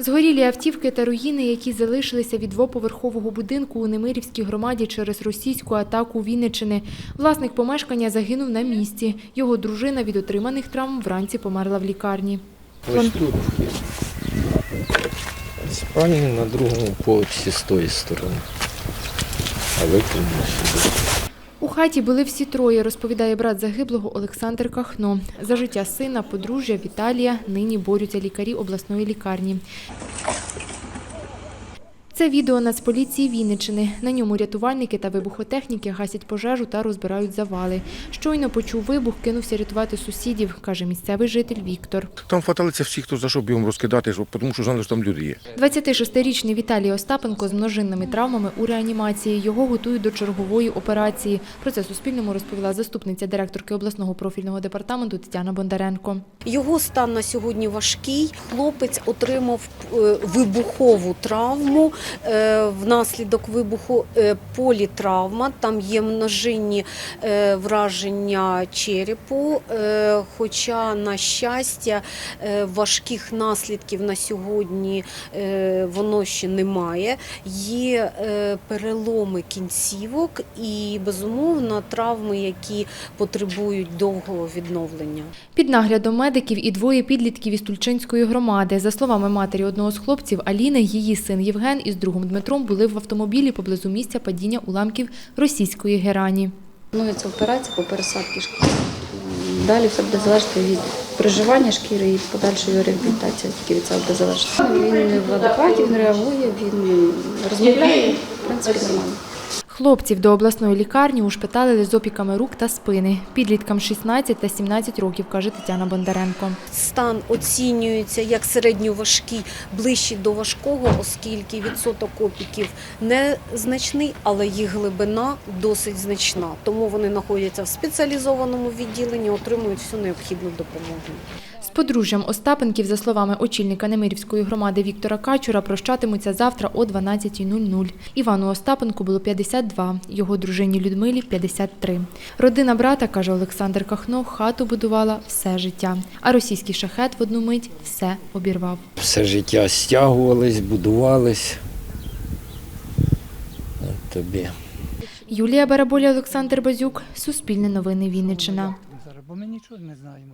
Згорілі автівки та руїни, які залишилися від двоповерхового будинку у Немирівській громаді через російську атаку Вінничини. Власник помешкання загинув на місці. Його дружина від отриманих травм вранці померла в лікарні. Ось тут. Спальні на другому поверсі з тої сторони. А викинули сюди. У хаті були всі троє, розповідає брат загиблого Олександр Кахно. За життя сина, подружжя Віталія нині борються лікарі обласної лікарні. Це відео Нацполіції Вінничини. На ньому рятувальники та вибухотехніки гасять пожежу та розбирають завали. Щойно почув вибух, кинувся рятувати сусідів, каже місцевий житель Віктор. Там фаталиться всі, хто зайшов бігом розкидати, тому що знали, що там люди є. 26-річний Віталій Остапенко з множинними травмами у реанімації. Його готують до чергової операції. Про це Суспільному розповіла заступниця директорки обласного профільного департаменту Тетяна Бондаренко. Його стан на сьогодні важкий. Хлопець отримав е, вибухову травму. Е, Внаслідок вибуху е, політравма. Там є множинні е, враження черепу. Хоча, на щастя, важких наслідків на сьогодні воно ще немає. Є переломи кінцівок і, безумовно, травми, які потребують довгого відновлення. Під наглядом медиків і двоє підлітків із Тульчинської громади. За словами матері одного з хлопців Аліни, її син Євген із другом Дмитром були в автомобілі поблизу місця падіння уламків російської герані. Планується операція по пересадці шкіри. Далі все буде залежати від проживання шкіри і подальшої реабілітації, тільки від цього буде залежати. Він в адекваті, він реагує, він розмовляє, в принципі, нормально. Хлопців до обласної лікарні ушпиталили з опіками рук та спини. Підліткам 16 та 17 років, каже Тетяна Бондаренко. Стан оцінюється як середньоважкий, ближчий до важкого, оскільки відсоток опіків незначний, але їх глибина досить значна. Тому вони знаходяться в спеціалізованому відділенні, отримують всю необхідну допомогу. Подружжям Остапенків, за словами очільника Немирівської громади Віктора Качура, прощатимуться завтра о 12.00. Івану Остапенку було 52, його дружині Людмилі 53. Родина брата, каже Олександр Кахно, хату будувала все життя. А російський шахет в одну мить все обірвав. Все життя стягувались, будувались. От тобі. Юлія Бараболя, Олександр Базюк, Суспільне новини Вінниччина. Зараз, бо ми нічого не знаємо.